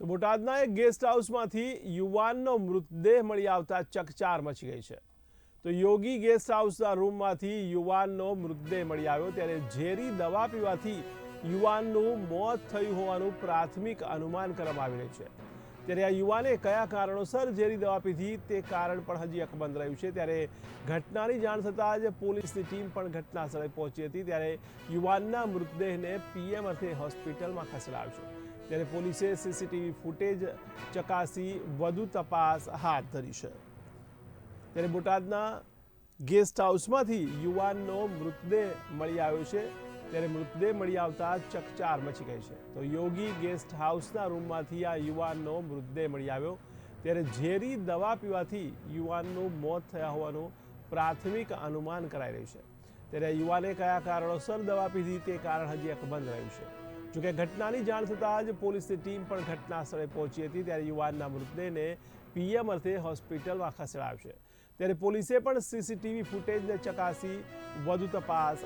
તો બોટાદના એક ગેસ્ટ હાઉસમાંથી યુવાનનો મૃતદેહ મળી આવતા ચકચાર મચી ગઈ છે. તો યોગી ગેસ્ટ હાઉસના રૂમમાંથી યુવાનનો મૃતદેહ મળી આવ્યો ત્યારે ઝેરી દવા પીવાથી યુવાનનું મોત થયું હોવાનું પ્રાથમિક અનુમાન કરવામાં આવી રહ્યું છે. ત્યારે આ યુવાને કયા કારણોસર ઝેરી દવા પીધી તે કારણ પણ હજી અકબંધ રહ્યું છે. ત્યારે ઘટનાની જાણ થતાં જ પોલીસની ટીમ પણ ઘટના સ્થળે પહોંચી હતી. ત્યારે યુવાનના મૃતદેહને પીએમ અર્થે હોસ્પિટલમાં ખસેડાયો છે. ત્યારે પોલીસે સીસીટીવી ફૂટેજ ચકાસી વધુ તપાસ હાથ ધરી છે. ત્યારે બોટાદના ગેસ્ટ હાઉસમાંથી યુવાનનો મૃતદેહ મળી આવ્યો છે. ત્યારે મૃતદેહ મળી આવતા ચકચાર મચી ગઈ છે. તો યોગી ગેસ્ટ હાઉસના રૂમમાંથી આ યુવાનનો મૃતદેહ મળી આવ્યો. ત્યારે ઝેરી દવા પીવાથી યુવાનનું મોત થયા હોવાનું પ્રાથમિક અનુમાન કરાઈ રહ્યું છે. ત્યારે યુવાને કયા કારણોસર દવા પીધી તે કારણ હજી અકબંધ રહ્યું છે. જોકે ઘટનાની જાણ થતાં જ પોલીસની ટીમ પણ ઘટના સ્થળે પહોંચી હતી. ત્યારે યુવાનના મૃતદેહને પીએમ અર્થે હોસ્પિટલમાં ખસેડાયો છે. ત્યારે પોલીસે પણ સીસીટીવી ફૂટેજને ચકાસી વધુ તપાસ